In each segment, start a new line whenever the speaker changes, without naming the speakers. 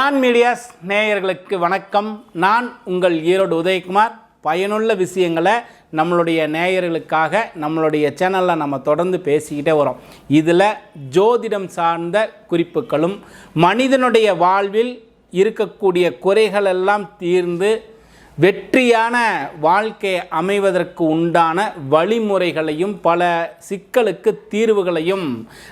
நான் மீடியாஸ் நேயர்களுக்கு வணக்கம். நான் உங்கள் ஈரோடு உதயகுமார். பயனுள்ள விஷயங்களை நம்மளுடைய நேயர்களுக்காக நம்மளுடைய சேனலில் நம்ம தொடர்ந்து பேசிக்கிட்டே வரோம். இதில் ஜோதிடம் சார்ந்த குறிப்புகளும் மனிதனுடைய வாழ்வில் இருக்கக்கூடிய குறைகள் எல்லாம் தீர்ந்து வெற்றியான வாழ்க்கை அமைவதற்கு உண்டான வழிமுறைகளையும் பல சிக்கலுக்கு தீர்வுகளையும்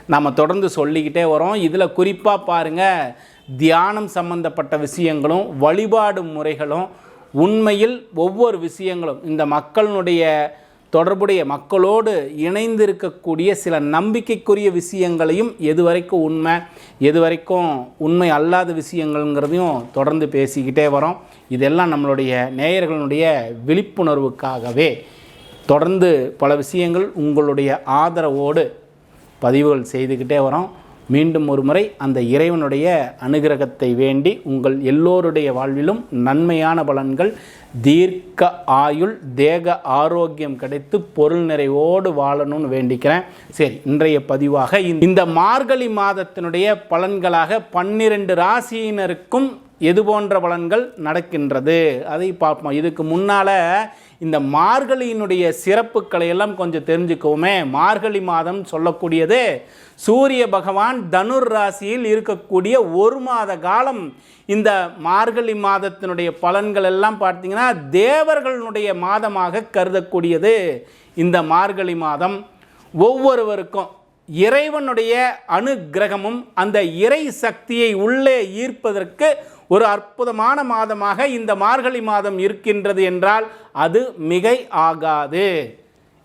நம்ம தொடர்ந்து சொல்லிக்கிட்டே வரோம். இதில் குறிப்பாக பாருங்கள் தியானம் சம்பந்தப்பட்ட விஷயங்களும் வழிபாடு முறைகளும் உண்மையில் ஒவ்வொரு விஷயங்களும் இந்த மக்களினுடைய தொடர்புடைய மக்களோடு இணைந்து இருக்கக்கூடிய சில நம்பிக்கைக்குரிய விஷயங்களையும் எது வரைக்கும் உண்மை எது வரைக்கும் உண்மை அல்லாத விஷயங்கள்ங்கிறதையும் தொடர்ந்து பேசிக்கிட்டே வரோம். இதெல்லாம் நம்மளுடைய நேயர்களுடைய விழிப்புணர்வுக்காகவே. தொடர்ந்து பல விஷயங்கள் உங்களுடைய ஆதரவோடு பதிவுகள் செய்துக்கிட்டே வரோம். மீண்டும் ஒரு முறை அந்த இறைவனுடைய அனுகிரகத்தை வேண்டி உங்கள் எல்லோருடைய வாழ்விலும் நன்மையான பலன்கள் தீர்க்க ஆயுள் தேக ஆரோக்கியம் கிடைத்து பொருள் நிறைவோடு வாழணும்னு வேண்டிக்கிறேன். சரி இன்றைய பதிவாக இந்த- மார்கழி மாதத்தினுடைய பலன்களாக பன்னிரண்டு ராசியினருக்கும் எது போன்ற பலன்கள் நடக்கின்றது? அதை பார்ப்போம். இதுக்கு முன்னால் இந்த மார்கழியினுடைய சிறப்புகளை எல்லாம் கொஞ்சம் தெரிஞ்சுக்கோமே மார்கழி மாதம் சொல்லக்கூடியது சூரிய பகவான் தனுர் ராசியில் இருக்கக்கூடிய ஒரு மாத காலம். இந்த மார்கழி மாதத்தினுடைய பலன்கள் எல்லாம் பார்த்தீங்கன்னா தேவர்களுடைய மாதமாக கருதக்கூடியது. இந்த மார்கழி மாதம் ஒவ்வொருவருக்கும் இறைவனுடைய அனுக்கிரகமும் அந்த இறை சக்தியை உள்ளே ஈர்ப்பதற்கு ஒரு அற்புதமான மாதமாக இந்த மார்கழி மாதம் இருக்கின்றது என்றால் அது மிகை ஆகாது.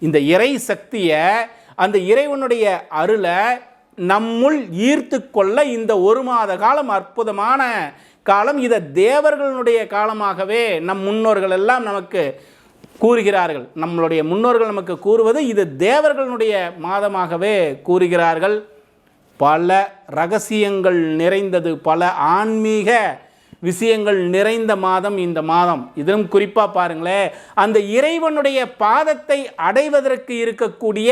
இந்த இறை சக்தியை அந்த இறைவனுடைய அருளை நம்முள் ஈர்த்து கொள்ள இந்த ஒரு மாத காலம் அற்புதமான காலம். இதை தேவர்களுடைய காலமாகவே நம் முன்னோர்கள் எல்லாம் நமக்கு கூறுகிறார்கள். நம்மளுடைய முன்னோர்கள் நமக்கு கூறுவது இது தேவர்களுடைய மாதமாகவே கூறுகிறார்கள். பல ரகசியங்கள் நிறைந்தது பல ஆன்மீக விஷயங்கள் நிறைந்த மாதம் இந்த மாதம். இதிலும் குறிப்பாக பாருங்களேன் அந்த இறைவனுடைய பாதத்தை அடைவதற்கு இருக்கக்கூடிய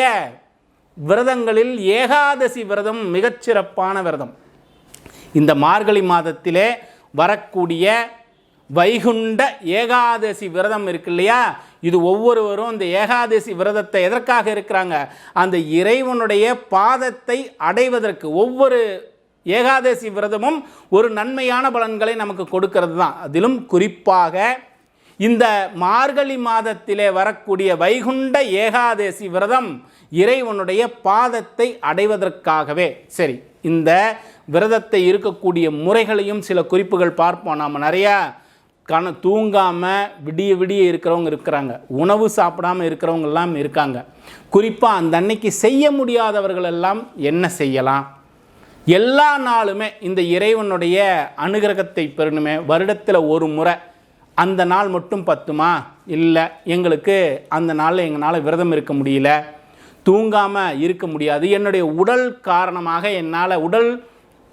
விரதங்களில் ஏகாதசி விரதம் மிகச்சிறப்பான விரதம். இந்த மார்கழி மாதத்திலே வரக்கூடிய வைகுண்ட ஏகாதசி விரதம் இருக்கு இல்லையா? இது ஒவ்வொருவரும் இந்த ஏகாதசி விரதத்தை எதற்காக இருக்கிறாங்க? அந்த இறைவனுடைய பாதத்தை அடைவதற்கு ஒவ்வொரு ஏகாதசி விரதமும் ஒரு நன்மையான பலன்களை நமக்கு கொடுக்கிறது தான் அதிலும் குறிப்பாக இந்த மார்கழி மாதத்திலே வரக்கூடிய வைகுண்ட ஏகாதசி விரதம் இறைவனுடைய பாதத்தை அடைவதற்காகவே. சரி இந்த விரதத்தை இருக்கக்கூடிய முறைகளையும் சில குறிப்புகள் பார்ப்போம். நாம் நிறையா கண தூங்காமல் விடிய விடிய இருக்கிறவங்க இருக்கிறாங்க. உணவு சாப்பிடாம இருக்கிறவங்க எல்லாம் இருக்காங்க. குறிப்பாக அந்த அன்னைக்கு செய்ய முடியாதவர்களெல்லாம் என்ன செய்யலாம்? எல்லா நாளுமே இந்த இறைவனுடைய அனுகிரகத்தை பெறணுமே. வருடத்தில் ஒரு முறை. அந்த நாள் மட்டும் பத்துமா? இல்லை எங்களுக்கு அந்த நாளில் எங்களால் விரதம் இருக்க முடியல. தூங்காமல் இருக்க முடியாது. என்னுடைய உடல் காரணமாக என்னால் உடல்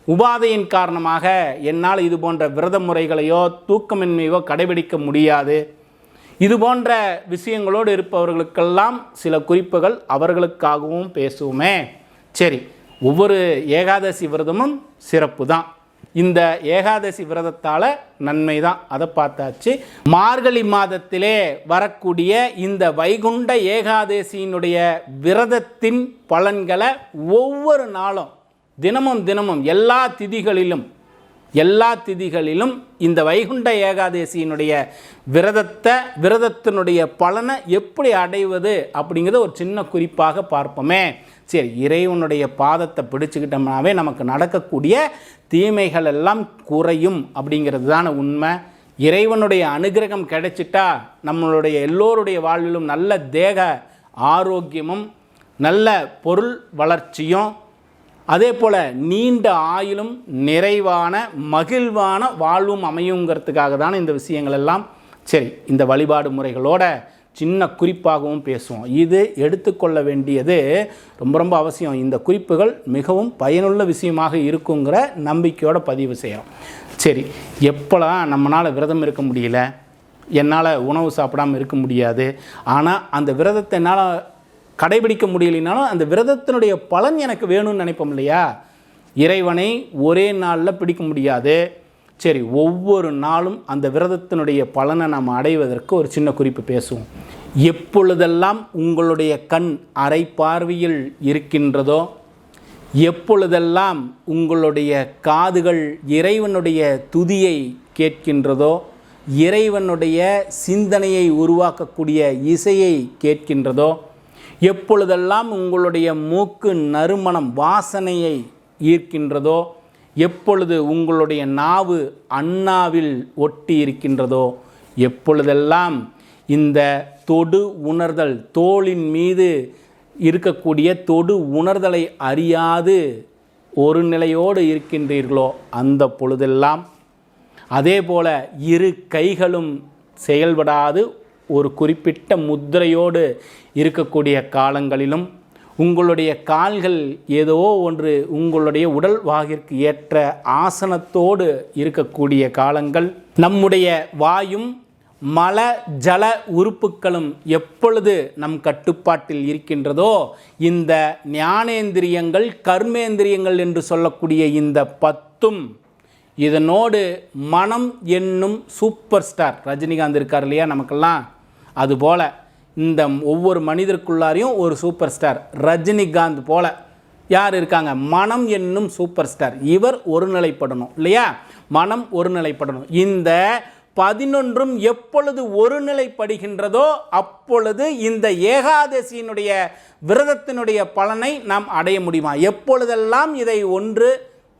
உபாதையின் காரணமாக என்னால் இது போன்ற விரத முறைகளையோ தூக்கமின்மையோ கடைபிடிக்க முடியாது. இது போன்ற விஷயங்களோடு இருப்பவர்களுக்கெல்லாம் சில குறிப்புகள் அவர்களுக்காகவும் பேசுவோமே. சரி. ஒவ்வொரு ஏகாதசி விரதமும் சிறப்பு தான் இந்த ஏகாதசி விரதத்தால் நன்மை தான் அதை பார்த்தாச்சு. மார்கழி மாதத்திலே வரக்கூடிய இந்த வைகுண்ட ஏகாதசியினுடைய விரதத்தின் பலன்களை ஒவ்வொரு நாளும் தினமும் தினமும் எல்லா திதிகளிலும் எல்லா திதிகளிலும் இந்த வைகுண்ட ஏகாதசியினுடைய விரதத்தை விரதத்தினுடைய பலனை எப்படி அடைவது அப்படிங்கிறத ஒரு சின்ன குறிப்பாக பார்ப்போமே. சரி இறைவனுடைய பாதத்தை பிடிச்சுக்கிட்டோம்னாவே நமக்கு நடக்கக்கூடிய தீமைகள் எல்லாம் குறையும் அப்படிங்கிறது தான உண்மை. இறைவனுடைய அனுகிரகம் கிடைச்சிட்டா நம்மளுடைய எல்லோருடைய வாழ்விலும் நல்ல தேக ஆரோக்கியமும் நல்ல பொருள் வளர்ச்சியும் அதே போல் நீண்ட ஆயுளும் நிறைவான மகிழ்வான வாழ்வும் அமையுங்கிறதுக்காக தானே இந்த விஷயங்கள் எல்லாம் சரி இந்த வழிபாடு முறைகளோட சின்ன குறிப்பாகவும் பேசுவோம். இது எடுத்துக்கொள்ள வேண்டியது ரொம்ப ரொம்ப அவசியம். இந்த குறிப்புகள் மிகவும் பயனுள்ள விஷயமாக இருக்குங்கிற நம்பிக்கையோட பதிவு செய்கிறோம் சரி எப்போலாம் நம்மளால் விரதம் இருக்க முடியல என்னால் உணவு சாப்பிடாமல் இருக்க முடியாது ஆனால் அந்த விரதத்தை என்னால் கடைபிடிக்க முடியலனாலும் அந்த விரதத்தினுடைய பலன் எனக்கு வேணும்னு நினைப்போம் இல்லையா? இறைவனை ஒரே நாளில் பிடிக்க முடியாது. சரி ஒவ்வொரு நாளும் அந்த விரதத்தினுடைய பலனை நாம் அடைவதற்கு ஒரு சின்ன குறிப்பு பேசுவோம். எப்பொழுதெல்லாம் உங்களுடைய கண் அரை பார்வையில் இருக்கின்றதோ எப்பொழுதெல்லாம் உங்களுடைய காதுகள் இறைவனுடைய துதியை கேட்கின்றதோ இறைவனுடைய சிந்தனையை உருவாக்கக்கூடிய இசையை கேட்கின்றதோ எப்பொழுதெல்லாம் உங்களுடைய மூக்கு நறுமணம் வாசனையை ஈர்க்கின்றதோ எப்பொழுது உங்களுடைய நாவு அண்ணாவில் ஒட்டி இருக்கின்றதோ எப்பொழுதெல்லாம் இந்த தொடு உணர்தல் தோளின் மீது இருக்கக்கூடிய தொடு உணர்தலை அறியாது ஒரு நிலையோடு இருக்கின்றீர்களோ அந்த பொழுதெல்லாம் அதே போல இரு கைகளும் செயல்படாது ஒரு குறிப்பிட்ட முத்திரையோடு இருக்கக்கூடிய காலங்களிலும் உங்களுடைய கால்கள் ஏதோ ஒன்று உங்களுடைய உடல் வாகிற்கு ஏற்ற ஆசனத்தோடு இருக்கக்கூடிய காலங்கள். நம்முடைய வாயும் மல ஜல உறுப்புகளும் எப்பொழுது நம் கட்டுப்பாட்டில் இருக்கின்றதோ இந்த ஞானேந்திரியங்கள் கர்மேந்திரியங்கள் என்று சொல்லக்கூடிய இந்த பத்தும் இதனோடு மனம் என்னும் சூப்பர் ஸ்டார் ரஜினிகாந்த் இருக்கார் இல்லையா நமக்கெல்லாம்? அதுபோல் இந்த ஒவ்வொரு மனிதருக்குள்ளாரையும் ஒரு சூப்பர் ஸ்டார் ரஜினிகாந்த் போல் யார் இருக்காங்க? மனம் என்னும் சூப்பர் ஸ்டார். இவர் ஒருநிலைப்படணும் இல்லையா? மனம் ஒருநிலைப்படணும். இந்த பதினொன்றும் எப்பொழுது ஒருநிலைப்படுகின்றதோ அப்பொழுது இந்த ஏகாதசியினுடைய விரதத்தினுடைய பலனை நாம் அடைய முடியுமா? எப்பொழுதெல்லாம் இதை ஒன்று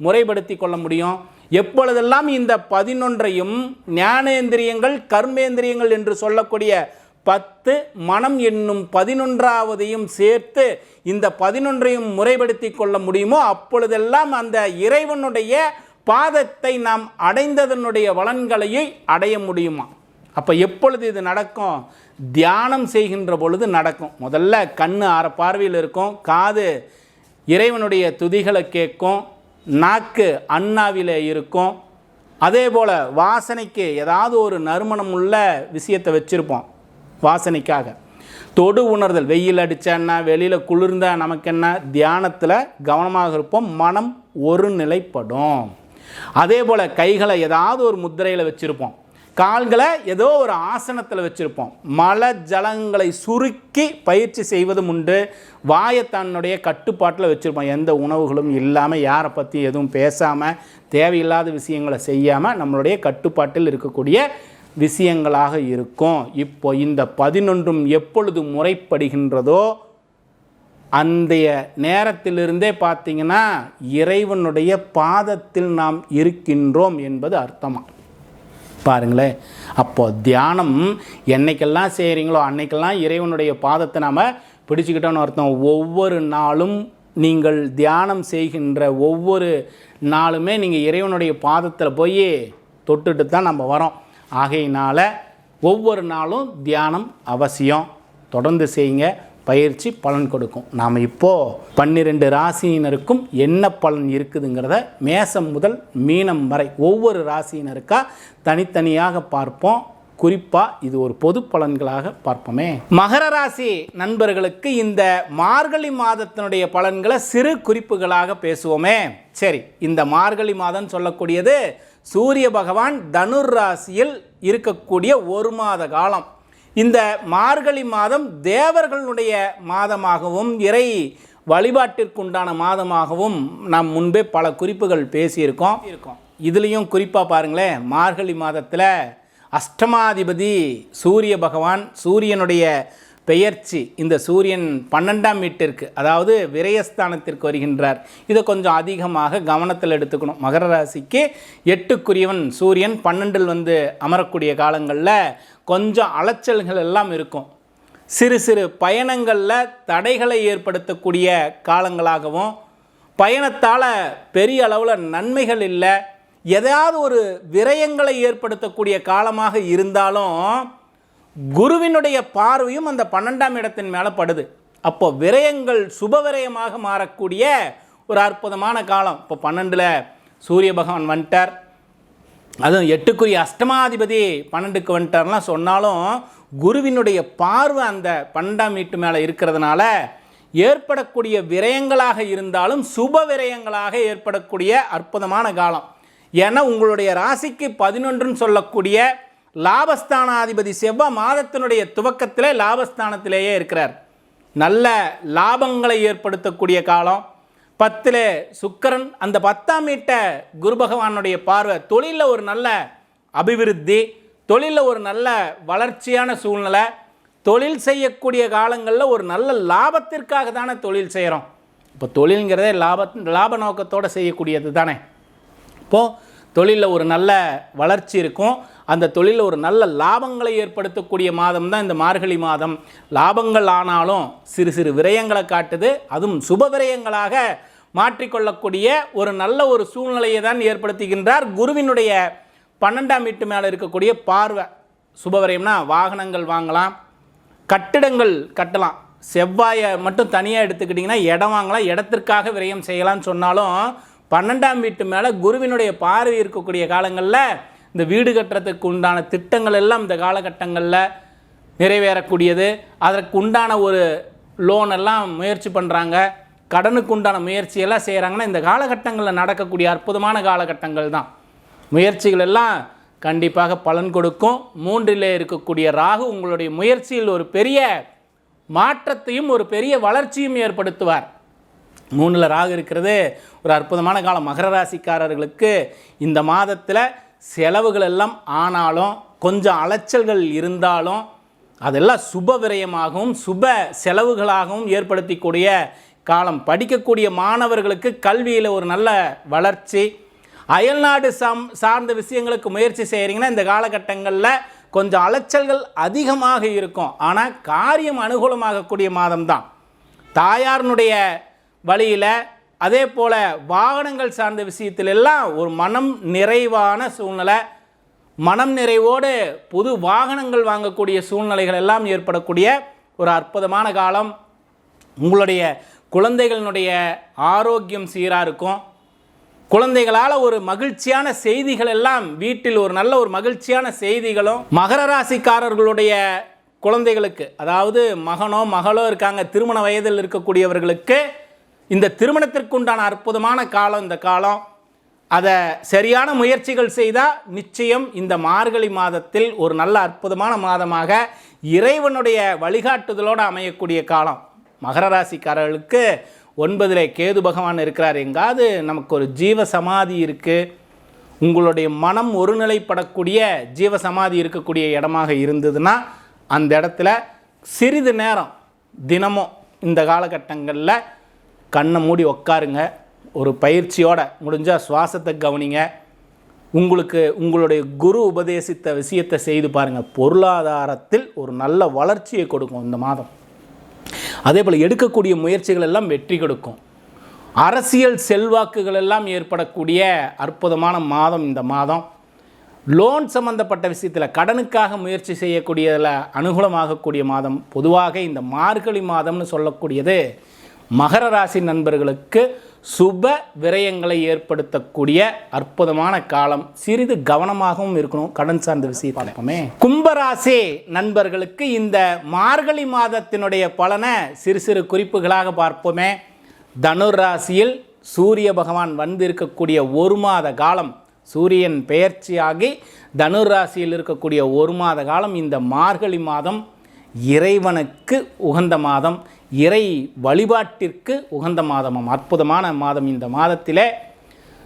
முறைப்படுத்தி கொள்ள முடியும்? எப்பொழுதெல்லாம் இந்த பதினொன்றையும் ஞானேந்திரியங்கள் கர்மேந்திரியங்கள் என்று சொல்லக்கூடிய பத்து மனம் என்னும் பதினொன்றாவதையும் சேர்த்து இந்த பதினொன்றையும் முறைப்படுத்தி கொள்ள முடியுமோ? அப்பொழுதெல்லாம் அந்த இறைவனுடைய பாதத்தை நாம் அடைந்ததனுடைய வளன்களையை அடைய முடியுமா? அப்போ எப்பொழுது இது நடக்கும்? தியானம் செய்கின்ற பொழுது நடக்கும். முதல்ல கண் ஆற பார்வையில் இருக்கும் காது இறைவனுடைய துதிகளை கேட்கும் நாக்கு அண்ணாவில் இருக்கும். அதே போல் வாசனைக்கு ஏதாவது ஒரு நறுமணம் உள்ள விஷயத்தை வச்சுருப்போம். வாசனைக்காக. தொடு உணர்தல் வெயில் அடித்தா வெளியில் குளிர்ந்தா நமக்கு என்ன தியானத்தில் கவனமாக இருப்போம். மனம் ஒரு நிலைப்படும். அதே போல் கைகளை ஏதாவது ஒரு முத்திரையில் வச்சுருப்போம். கால்களை ஏதோ ஒரு ஆசனத்தில் வச்சுருப்போம். மல ஜலங்களை சுருக்கி பயிற்சி செய்வதும் உண்டு. வாயை தன்னுடைய கட்டுப்பாட்டில் வச்சுருப்போம். எந்த உணவுகளும் இல்லாமல் யாரை பற்றி எதுவும் பேசாமல் தேவையில்லாத விஷயங்களை செய்யாமல் நம்மளுடைய கட்டுப்பாட்டில் இருக்கக்கூடிய விஷயங்களாக இருக்கும். இப்போ இந்த பதினொன்றும் எப்பொழுது முறைப்படுகின்றதோ அந்த நேரத்திலிருந்தே பார்த்தீங்கன்னா இறைவனுடைய பாதத்தில் நாம் இருக்கின்றோம் என்பது அர்த்தமாக பாருங்களேன். அப்போது தியானம் என்னைக்கெல்லாம் செய்கிறீங்களோ அன்னைக்கெல்லாம் இறைவனுடைய பாதத்தை நாம் பிடிச்சிக்கிட்டோன்னு அர்த்தம். ஒவ்வொரு நாளும் நீங்கள் தியானம் செய்கின்ற ஒவ்வொரு நாளுமே நீங்கள் இறைவனுடைய பாதத்தில் போய் தொட்டுட்டு தான் நம்ம வரோம். ஆகையினால் ஒவ்வொரு நாளும் தியானம் அவசியம். தொடர்ந்து செய்யுங்க. பயிற்சி பலன் கொடுக்கும். நாம் இப்போது பன்னிரெண்டு ராசியினருக்கும் என்ன பலன் இருக்குதுங்கிறத மேசம் முதல் மீனம் வரை ஒவ்வொரு ராசியினருக்கா தனித்தனியாக பார்ப்போம். குறிப்பாக இது ஒரு பொது பலன்களாக பார்ப்போமே. மகர ராசி நண்பர்களுக்கு இந்த மார்கழி மாதத்தினுடைய பலன்களை சிறு குறிப்புகளாக பேசுவோமே. சரி இந்த மார்கழி மாதம் சொல்லக்கூடியது சூரிய பகவான் தனுர் ராசியில் இருக்கக்கூடிய ஒரு மாத காலம். இந்த மார்கழி மாதம் தேவர்களுடைய மாதமாகவும் இறை வழிபாட்டிற்குண்டான மாதமாகவும் நாம் முன்பே பல குறிப்புகள் பேசியிருக்கோம். இருக்கோம் இதுலேயும் குறிப்பாக பாருங்களேன் மார்கழி மாதத்தில் அஷ்டமாதிபதி சூரிய பகவான் சூரியனுடைய பெயர்ச்சி இந்த சூரியன் பன்னெண்டாம் வீட்டிற்கு அதாவது விரயஸ்தானத்திற்கு வருகின்றார். இதை கொஞ்சம் அதிகமாக கவனத்தில் எடுத்துக்கணும். மகர ராசிக்கு எட்டுக்குரியவன் சூரியன் பன்னெண்டில் வந்து அமரக்கூடிய காலங்களில் கொஞ்சம் அலைச்சல்கள் எல்லாம் இருக்கும். சிறு சிறு பயணங்களில் தடைகளை ஏற்படுத்தக்கூடிய காலங்களாகவும் பயணத்தால் பெரிய அளவில் நன்மைகள் இல்லை. எதையாவது ஒரு விரயங்களை ஏற்படுத்தக்கூடிய காலமாக இருந்தாலும் குருவினுடைய பார்வையும் அந்த பன்னெண்டாம் இடத்தின் மேலே படுது. அப்போ விரயங்கள் சுப விரயமாக மாறக்கூடிய ஒரு அற்புதமான காலம். இப்போ பன்னெண்டில் சூரிய பகவான் வந்துட்டார். அதுவும் எட்டுக்குரிய அஷ்டமாதிபதி பன்னெண்டுக்கு வந்துட்டார்லாம் சொன்னாலும் குருவினுடைய பார்வை அந்த பன்னெண்டாம் வீட்டு மேலே இருக்கிறதுனால ஏற்படக்கூடிய விரயங்களாக இருந்தாலும் சுப விரயங்களாக ஏற்படக்கூடிய அற்புதமான காலம். ஏன்னா உங்களுடைய ராசிக்கு பதினொன்றுன்னு சொல்லக்கூடிய லாபஸ்தானாதிபதி செவ்வாய் மாதத்தினுடைய துவக்கத்திலே லாபஸ்தானத்திலேயே இருக்கிறார். நல்ல லாபங்களை ஏற்படுத்தக்கூடிய காலம். பத்தில் சுக்கிரன் அந்த பத்தாம் வீட்டை குரு பகவானுடைய பார்வை தொழிலில் ஒரு நல்ல அபிவிருத்தி தொழிலில் ஒரு நல்ல வளர்ச்சியான சூழ்நிலை தொழில் செய்யக்கூடிய காலங்களில் ஒரு நல்ல லாபத்திற்காக தானே தொழில் செய்கிறோம் இப்போ தொழில்ங்கிறதே லாப லாப நோக்கத்தோடு செய்யக்கூடியது தானே. அப்போது தொழிலில் ஒரு நல்ல வளர்ச்சி இருக்கும். அந்த தொழிலில் ஒரு நல்ல லாபங்களை ஏற்படுத்தக்கூடிய மாதம் தான் இந்த மார்கழி மாதம். லாபங்கள் ஆனாலும் சிறு சிறு விரயங்களை காட்டுது. அதுவும் சுப விரயங்களாக மாற்றிக்கொள்ளக்கூடிய ஒரு நல்ல ஒரு சூழ்நிலையை தான் ஏற்படுத்துகின்றார் குருவினுடைய பன்னெண்டாம் வீட்டு மேலே இருக்கக்கூடிய பார்வை. சுபவிரயம்னா வாகனங்கள் வாங்கலாம் கட்டிடங்கள் கட்டலாம். செவ்வாயை மட்டும் தனியாக எடுத்துக்கிட்டிங்கன்னா இடம் வாங்கலாம் இடத்திற்காக விரயம் செய்யலாம்னு சொன்னாலும் பன்னெண்டாம் வீட்டு மேலே குருவினுடைய பார்வை இருக்கக்கூடிய காலங்களில் இந்த வீடு கட்டுறதுக்கு உண்டான திட்டங்கள் எல்லாம் இந்த காலகட்டங்களில் நிறைவேறக்கூடியது. அதற்கு உண்டான ஒரு லோன் எல்லாம் முயற்சி பண்ணுறாங்க கடனுக்கு உண்டான முயற்சியெல்லாம் செய்கிறாங்கன்னா இந்த காலகட்டங்களில் நடக்கக்கூடிய அற்புதமான காலகட்டங்கள் தான். முயற்சிகள் எல்லாம் கண்டிப்பாக பலன் கொடுக்கும். மூன்றிலே இருக்கக்கூடிய ராகு உங்களுடைய முயற்சியில் ஒரு பெரிய மாற்றத்தையும் ஒரு பெரிய வளர்ச்சியும் ஏற்படுத்துவார். மூணில் ராகு இருக்கிறது. ஒரு அற்புதமான காலம். மகர ராசிக்காரர்களுக்கு இந்த மாதத்தில் செலவுகள் எல்லாம் ஆனாலும் கொஞ்சம் அலைச்சல்கள் இருந்தாலும் அதெல்லாம் சுப விரயமாகவும் சுப செலவுகளாகவும் ஏற்படுத்திக்கூடிய காலம். படிக்கக்கூடிய மாணவர்களுக்கு கல்வியில் ஒரு நல்ல வளர்ச்சி. அயல்நாடு சம் சார்ந்த விஷயங்களுக்கு முயற்சி செய்கிறீங்கன்னா இந்த காலகட்டங்களில் கொஞ்சம் அலைச்சல்கள் அதிகமாக இருக்கும். ஆனால் காரியம் அனுகூலமாகக்கூடிய மாதம்தான். தாயாரினுடைய வழியில் அதே போல் வாகனங்கள் சார்ந்த விஷயத்திலெல்லாம் ஒரு மனம் நிறைவான சூழ்நிலை. மனம் நிறைவோடு புது வாகனங்கள் வாங்கக்கூடிய சூழ்நிலைகள் எல்லாம் ஏற்படக்கூடிய ஒரு அற்புதமான காலம். உங்களுடைய குழந்தைகளினுடைய ஆரோக்கியம் சீராக இருக்கும். குழந்தைகளால் ஒரு மகிழ்ச்சியான செய்திகள் எல்லாம் வீட்டில் ஒரு நல்ல ஒரு மகிழ்ச்சியான செய்திகளும் மகர ராசிக்காரர்களுடைய குழந்தைகளுக்கு அதாவது மகனோ மகளோ இருக்காங்க திருமண வயதில் இருக்கக்கூடியவர்களுக்கு இந்த திருமணத்திற்குண்டான அற்புதமான காலம் இந்த காலம். அதை சரியான முயற்சிகள் செய்தால் நிச்சயம் இந்த மார்கழி மாதத்தில் ஒரு நல்ல அற்புதமான மாதமாக இறைவனுடைய வழிகாட்டுதலோடு அமையக்கூடிய காலம். மகர ராசிக்காரர்களுக்கு ஒன்பதிலே கேது பகவான் இருக்கிறார் எங்காவது நமக்கு ஒரு ஜீவ சமாதி இருக்குது உங்களுடைய மனம் ஒருநிலைப்படக்கூடிய ஜீவ சமாதி இருக்கக்கூடிய இடமாக இருந்ததுன்னா அந்த இடத்துல சிறிது நேரம் தினமும் இந்த காலகட்டங்களில் கண்ணை மூடி உக்காருங்க. ஒரு பயிற்சியோட முடிஞ்சால் சுவாசத்தை கவனிங்க. உங்களுக்கு உங்களுடைய குரு உபதேசித்த விஷயத்தை செய்து பாருங்கள் பொருளாதாரத்தில் ஒரு நல்ல வளர்ச்சியை கொடுக்கும் இந்த மாதம். அதே போல் எடுக்கக்கூடிய முயற்சிகள் எல்லாம் வெற்றி கொடுக்கும். அரசியல் செல்வாக்குகள் எல்லாம் ஏற்படக்கூடிய அற்புதமான மாதம் இந்த மாதம். லோன் சம்பந்தப்பட்ட விஷயத்தில் கடனுக்காக முயற்சி செய்யக்கூடியதில் அனுகூலமாகக்கூடிய மாதம். பொதுவாக இந்த மார்கழி மாதம்னு சொல்லக்கூடியது மகர ராசி நண்பர்களுக்கு சுப விரயங்களை ஏற்படுத்தக்கூடிய அற்புதமான காலம். சிறிது கவனமாகவும் இருக்கணும். கடன் சார்ந்த விஷயத்தை கும்பராசி நண்பர்களுக்கு இந்த மார்கழி மாதத்தினுடைய பலனை சிறு சிறு குறிப்புகளாக பார்ப்போமே. தனுர் ராசியில் சூரிய பகவான் வந்திருக்கக்கூடிய ஒரு மாத காலம். சூரியன் பெயர்ச்சியாகி தனுர் ராசியில் இருக்கக்கூடிய ஒரு மாத காலம். இந்த மார்கழி மாதம் இறைவனுக்கு உகந்த மாதம் இறை வழிபாட்டிற்கு உகந்த மாதமும் அற்புதமான மாதம் இந்த மாதத்திலே.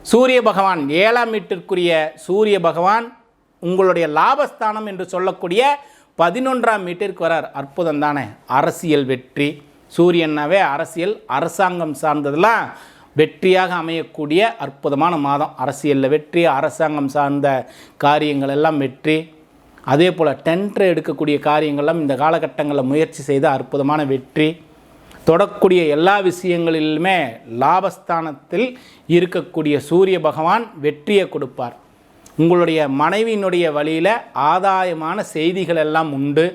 சூரிய பகவான் ஏழாம் வீட்டிற்குரிய சூரிய பகவான் உங்களுடைய லாபஸ்தானம் என்று சொல்லக்கூடிய பதினொன்றாம் வீட்டிற்கு வரார். அற்புதம் தானே. அரசியல் வெற்றி. சூரியனாவே அரசியல் அரசாங்கம் சார்ந்ததெல்லாம் வெற்றியாக அமையக்கூடிய அற்புதமான மாதம். அரசியலில் வெற்றி அரசாங்கம் சார்ந்த காரியங்கள் எல்லாம் வெற்றி. அதே போல் டென்ட்ரு எடுக்கக்கூடிய காரியங்கள்லாம் இந்த காலகட்டங்களில் முயற்சி செய்த அற்புதமான வெற்றி தொடக்கூடிய எல்லா விஷயங்களிலுமே லாபஸ்தானத்தில் இருக்கக்கூடிய சூரிய பகவான் வெற்றியை கொடுப்பார். உங்களுடைய மனைவியினுடைய வழியில் ஆதாயமான செய்திகள் எல்லாம் உண்டு.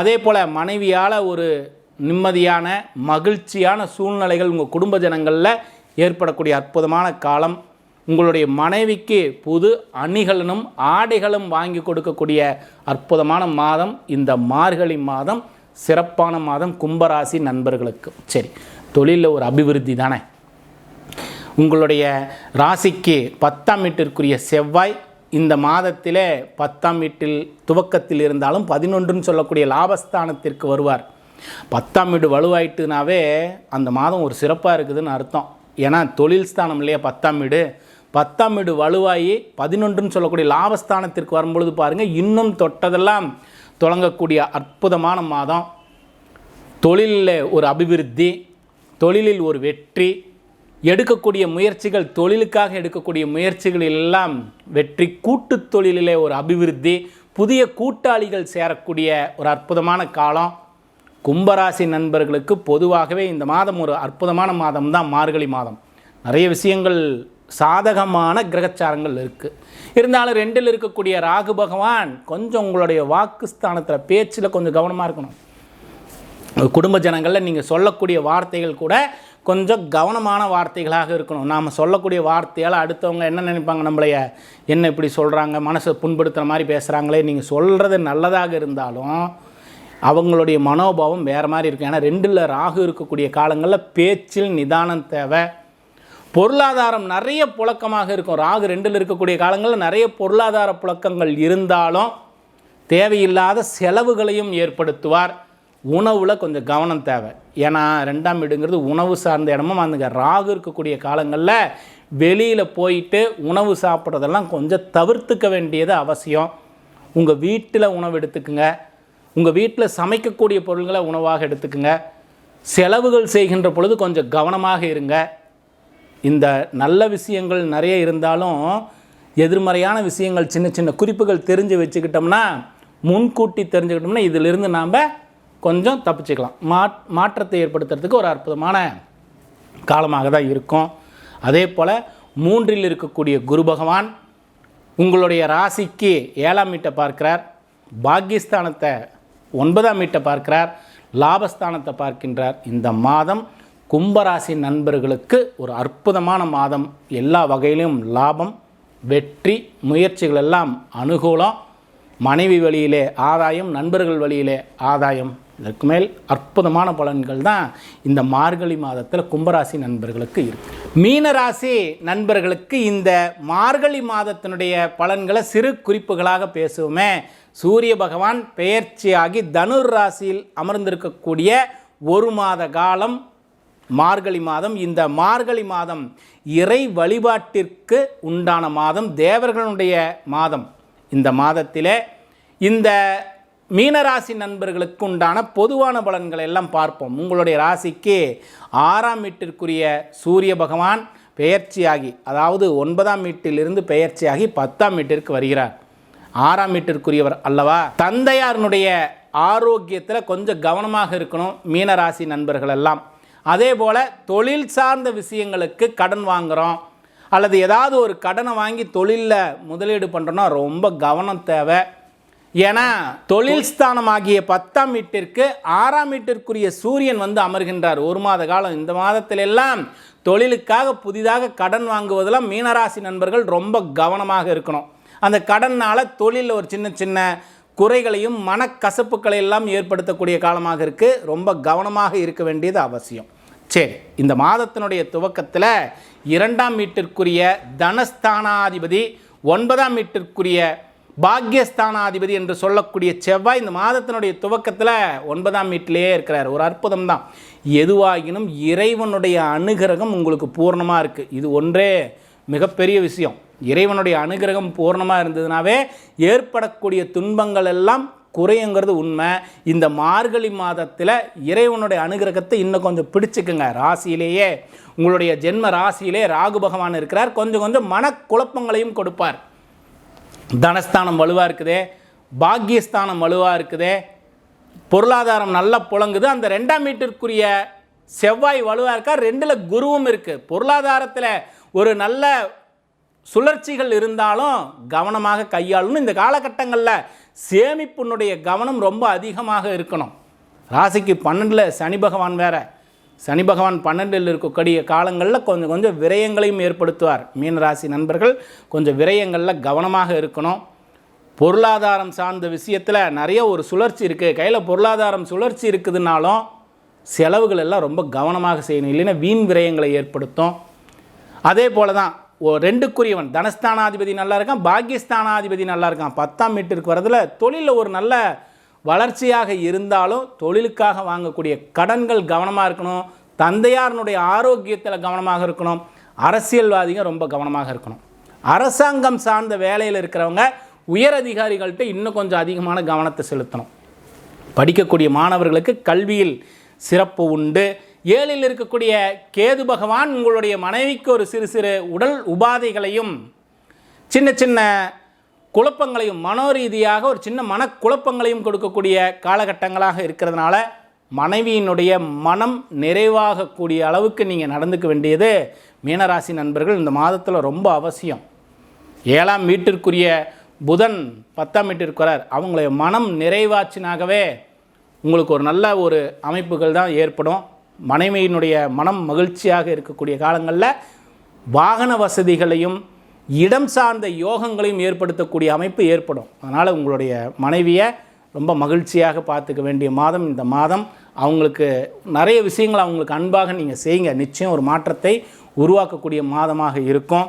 அதே போல் மனைவியால் ஒரு நிம்மதியான மகிழ்ச்சியான சூழ்நிலைகள் உங்கள் குடும்ப ஜனங்களில் ஏற்படக்கூடிய அற்புதமான காலம். உங்களுடைய மனைவிக்கு புது அணிகளும் ஆடைகளும் வாங்கி கொடுக்கக்கூடிய அற்புதமான மாதம் இந்த மார்கழி மாதம் சிறப்பான மாதம் கும்பராசி நண்பர்களுக்கு. சரி தொழிலில் ஒரு அபிவிருத்தி தானே? உங்களுடைய ராசிக்கு பத்தாம் வீட்டிற்குரிய செவ்வாய் இந்த மாதத்திலே பத்தாம் வீட்டில் துவக்கத்தில் இருந்தாலும் பதினொன்றுன்னு சொல்லக்கூடிய லாபஸ்தானத்திற்கு வருவார். பத்தாம் வீடு வலுவாயிட்டுனாவே அந்த மாதம் ஒரு சிறப்பாக இருக்குதுன்னு அர்த்தம். ஏன்னா தொழில் ஸ்தானம் இல்லையா பத்தாம் வீடு? பத்தாம் வீடு வலுவாகி பதினொன்றுன்னு சொல்லக்கூடிய லாபஸ்தானத்திற்கு வரும்பொழுது பாருங்கள் இன்னும் தொட்டதெல்லாம் தொடங்கக்கூடிய அற்புதமான மாதம். தொழிலில் ஒரு அபிவிருத்தி தொழிலில் ஒரு வெற்றி எடுக்கக்கூடிய முயற்சிகள் தொழிலுக்காக எடுக்கக்கூடிய முயற்சிகள் எல்லாம் வெற்றி கூட்டுத் தொழிலிலே ஒரு அபிவிருத்தி புதிய கூட்டாளிகள் சேரக்கூடிய ஒரு அற்புதமான காலம். கும்பராசி நண்பர்களுக்கு பொதுவாகவே இந்த மாதம் ஒரு அற்புதமான மாதம் தான் மார்கழி மாதம். நிறைய விஷயங்கள் சாதகமான கிரகச்சாரங்கள் இருக்குது இருந்தாலும் ரெண்டில் இருக்கக்கூடிய ராகு பகவான் கொஞ்சம் உங்களுடைய வாக்குஸ்தானத்தில் பேச்சில் கொஞ்சம் கவனமாக இருக்கணும். குடும்ப ஜனங்களில் நீங்கள் சொல்லக்கூடிய வார்த்தைகள் கூட கொஞ்சம் கவனமான வார்த்தைகளாக இருக்கணும். நாம் சொல்லக்கூடிய வார்த்தையால் அடுத்தவங்க என்ன நினைப்பாங்க நம்மளைய? என்ன இப்படி சொல்கிறாங்க மனசை புண்படுத்துகிற மாதிரி பேசுகிறாங்களே நீங்கள் சொல்கிறது நல்லதாக இருந்தாலும் அவங்களுடைய மனோபாவம் வேறு மாதிரி இருக்கும். ஏன்னா ரெண்டில் ராகு இருக்கக்கூடிய காலங்களில் பேச்சில் நிதானம் தேவை. பொருளாதாரம் நிறைய புழக்கமாக இருக்கும். ராகு ரெண்டில் இருக்கக்கூடிய காலங்களில் நிறைய பொருளாதார புழக்கங்கள் இருந்தாலும் தேவையில்லாத செலவுகளையும் ஏற்படுத்துவார். உணவில் கொஞ்சம் கவனம் தேவை. ஏன்னா ரெண்டாம் வீடுங்கிறது உணவு சார்ந்த இடமும். அந்த ராகு இருக்கக்கூடிய காலங்களில் வெளியில் போயிட்டு உணவு சாப்பிட்றதெல்லாம் கொஞ்சம் தவிர்த்துக்க வேண்டியது அவசியம். உங்கள் வீட்டில் உணவு எடுத்துக்குங்க. உங்கள் வீட்டில் சமைக்கக்கூடிய பொருள்களை உணவாக எடுத்துக்குங்க. செலவுகள் செய்கின்ற பொழுது கொஞ்சம் கவனமாக இருங்க. இந்த நல்ல விஷயங்கள் நிறைய இருந்தாலும் எதிர்மறையான விஷயங்கள் சின்ன சின்ன குறிப்புகள் தெரிஞ்சு வச்சுக்கிட்டோம்னா முன்கூட்டி தெரிஞ்சுக்கிட்டோம்னா இதிலிருந்து நாம் கொஞ்சம் தப்பிச்சுக்கலாம். மா மாற்றத்தை ஏற்படுத்துறதுக்கு ஒரு அற்புதமான காலமாக தான் இருக்கும். அதே போல் மூன்றில் இருக்கக்கூடிய குரு பகவான் உங்களுடைய ராசிக்கு ஏழாம் வீட்டை பார்க்கிறார். பாக்கியஸ்தானத்தை ஒன்பதாம் வீட்டை பார்க்கிறார். லாபஸ்தானத்தை பார்க்கின்றார். இந்த மாதம் கும்பராசி நண்பர்களுக்கு ஒரு அற்புதமான மாதம். எல்லா வகையிலும் லாபம் வெற்றி முயற்சிகள் எல்லாம் அனுகூலம். மனைவி வழியிலே ஆதாயம் நண்பர்கள் வழியிலே ஆதாயம். இதற்கு மேல் அற்புதமான பலன்கள் தான் இந்த மார்கழி மாதத்தில் கும்பராசி நண்பர்களுக்கு இருக்கு. மீனராசி நண்பர்களுக்கு இந்த மார்கழி மாதத்தினுடைய பலன்களை சிறு குறிப்புகளாக பேசுவோமே. சூரிய பகவான் பெயர்ச்சியாகி தனுர் ராசியில் அமர்ந்திருக்கக்கூடிய ஒரு மாத காலம் மார்கழி மாதம் இந்த மார்கழி மாதம் இறை வழிபாட்டிற்கு உண்டான மாதம் தேவர்களுடைய மாதம். இந்த மாதத்திலே இந்த மீனராசி நண்பர்களுக்கு உண்டான பொதுவான பலன்களை எல்லாம் பார்ப்போம். உங்களுடைய ராசிக்கு ஆறாம் வீட்டிற்குரிய சூரிய பகவான் பெயர்ச்சியாகி அதாவது ஒன்பதாம் வீட்டிலிருந்து பெயர்ச்சியாகி பத்தாம் வீட்டிற்கு வருகிறார். ஆறாம் வீட்டிற்குரியவர் அல்லவா? தந்தையாரனுடைய ஆரோக்கியத்தில் கொஞ்சம் கவனமாக இருக்கணும் மீனராசி நண்பர்கள் எல்லாம். அதே போல் தொழில் சார்ந்த விஷயங்களுக்கு கடன் வாங்குகிறோம் அல்லது ஏதாவது ஒரு கடனை வாங்கி தொழிலில் முதலீடு பண்ணுறோன்னா ரொம்ப கவனம் தேவை. ஏன்னா தொழில் ஸ்தானமாகிய பத்தாம் வீட்டிற்கு ஆறாம் வீட்டிற்குரிய சூரியன் வந்து அமர்கின்றார். ஒரு மாத காலம். இந்த மாதத்திலெல்லாம் தொழிலுக்காக புதிதாக கடன் வாங்குவதெல்லாம் மீனராசி நண்பர்கள் ரொம்ப கவனமாக இருக்கணும். அந்த கடனால் தொழிலில் ஒரு சின்ன சின்ன குறைகளையும் மனக்கசப்புகளை எல்லாம் ஏற்படுத்தக்கூடிய காலமாக இருக்குது ரொம்ப கவனமாக இருக்க வேண்டியது அவசியம். சரி இந்த மாதத்தினுடைய துவக்கத்தில் இரண்டாம் வீட்டிற்குரிய தனஸ்தானாதிபதி ஒன்பதாம் வீட்டிற்குரிய பாக்யஸ்தானாதிபதி என்று சொல்லக்கூடிய செவ்வாய் இந்த மாதத்தினுடைய துவக்கத்தில் ஒன்பதாம் வீட்டிலேயே இருக்கிறார். ஒரு அற்புதம் தான் எதுவாகினும் இறைவனுடைய அனுகிரகம் உங்களுக்கு பூர்ணமாக இருக்குது இது ஒன்றே மிகப்பெரிய விஷயம். இறைவனுடைய அனுகிரகம் பூர்ணமாக இருந்ததுனாவே ஏற்படக்கூடிய துன்பங்கள் எல்லாம் குறையுங்கிறது உண்மை. இந்த மார்கழி மாதத்தில் இறைவனுடைய அனுகிரகத்தை இன்னும் கொஞ்சம் பிடிச்சிக்குங்க. ராசியிலேயே உங்களுடைய ஜென்ம ராசியிலே ராகு பகவான் இருக்கிறார். கொஞ்சம் கொஞ்சம் மனக்குழப்பங்களையும் கொடுப்பார். தனஸ்தானம் வலுவாக இருக்குதே பாக்கியஸ்தானம் வலுவாக இருக்குதே பொருளாதாரம் நல்லா புழங்குது. அந்த ரெண்டாம் மீட்டருக்குரிய செவ்வாய் வலுவாக இருக்கா? ரெண்டில் குருவும் இருக்குது பொருளாதாரத்தில் ஒரு நல்ல சுழற்சிகள் இருந்தாலும் கவனமாக கையாளணும். இந்த காலகட்டங்களில் சேமிப்பினுடைய கவனம் ரொம்ப அதிகமாக இருக்கணும். ராசிக்கு பன்னெண்டில் சனி பகவான் வேற. சனி பகவான் பன்னெண்டில் இருக்கக்கூடிய காலங்களில் கொஞ்சம் கொஞ்சம் விரயங்களையும் ஏற்படுத்துவார். மீன ராசி நண்பர்கள் கொஞ்சம் விரயங்களில் கவனமாக இருக்கணும். பொருளாதாரம் சார்ந்த விஷயத்தில் நிறைய ஒரு சுழற்சி இருக்குது கையில் பொருளாதாரம் சுழற்சி இருக்குதுனாலும் செலவுகள் எல்லாம் ரொம்ப கவனமாக செய்யணும். இல்லைன்னா வீண் விரயங்களை ஏற்படுத்தும். அதே போல தான் ஓ ரெண்டுக்குரியவன் தனஸ்தானாதிபதி நல்லா இருக்கான் பாக்கியஸ்தானாதிபதி நல்லா இருக்கான். பத்தாம் வீட்டிற்கு வரதில் தொழிலில் ஒரு நல்ல வளர்ச்சியாக இருந்தாலும் தொழிலுக்காக வாங்கக்கூடிய கடன்கள் கவனமாக இருக்கணும். தந்தையாரனுடைய ஆரோக்கியத்தில் கவனமாக இருக்கணும். அரசியல்வாதிங்க ரொம்ப கவனமாக இருக்கணும். அரசாங்கம் சார்ந்த வேலையில் இருக்கிறவங்க உயர் அதிகாரிகள்கிட்ட இன்னும் கொஞ்சம் அதிகமான கவனத்தை செலுத்தணும். படிக்கக்கூடிய மாணவர்களுக்கு கல்வியில் சிறப்பு உண்டு. ஏழில் இருக்கக்கூடிய கேது பகவான் உங்களுடைய மனைவிக்கு ஒரு சிறு சிறு உடல் உபாதைகளையும் சின்ன சின்ன குழப்பங்களையும் மனோரீதியாக ஒரு சின்ன மனக்குழப்பங்களையும் கொடுக்கக்கூடிய காலகட்டங்களாக இருக்கிறதுனால மனைவியினுடைய மனம் நிறைவாகக்கூடிய அளவுக்கு நீங்கள் நடந்துக்க வேண்டியது மீனராசி நண்பர்கள் இந்த மாதத்தில் ரொம்ப அவசியம். ஏழாம் வீட்டிற்குரிய புதன் பத்தாம் வீட்டிற்குறார் அவங்களுடைய மனம் நிறைவாச்சினாகவே உங்களுக்கு ஒரு நல்ல ஒரு அமைப்புகள் தான் ஏற்படும். மனைவியினுடைய மனம் மகிழ்ச்சியாக இருக்கக்கூடிய காலங்களில் வாகன வசதிகளையும் இடம் சார்ந்த யோகங்களையும் ஏற்படுத்தக்கூடிய அமைப்பு ஏற்படும். அதனால் உங்களுடைய மனைவியை ரொம்ப மகிழ்ச்சியாக பார்த்துக்க வேண்டிய மாதம் இந்த மாதம். அவங்களுக்கு நிறைய விஷயங்கள் அவங்களுக்கு அன்பாக நீங்கள் செய்யுங்க. நிச்சயம் ஒரு மாற்றத்தை உருவாக்கக்கூடிய மாதமாக இருக்கும்.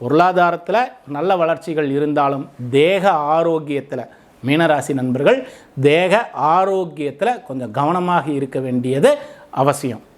பொருளாதாரத்தில் நல்ல வளர்ச்சிகள் இருந்தாலும் தேக ஆரோக்கியத்தில் மீனராசி நண்பர்கள் தேக ஆரோக்கியத்தில் கொஞ்சம் கவனமாக இருக்க வேண்டியது அவசியம்.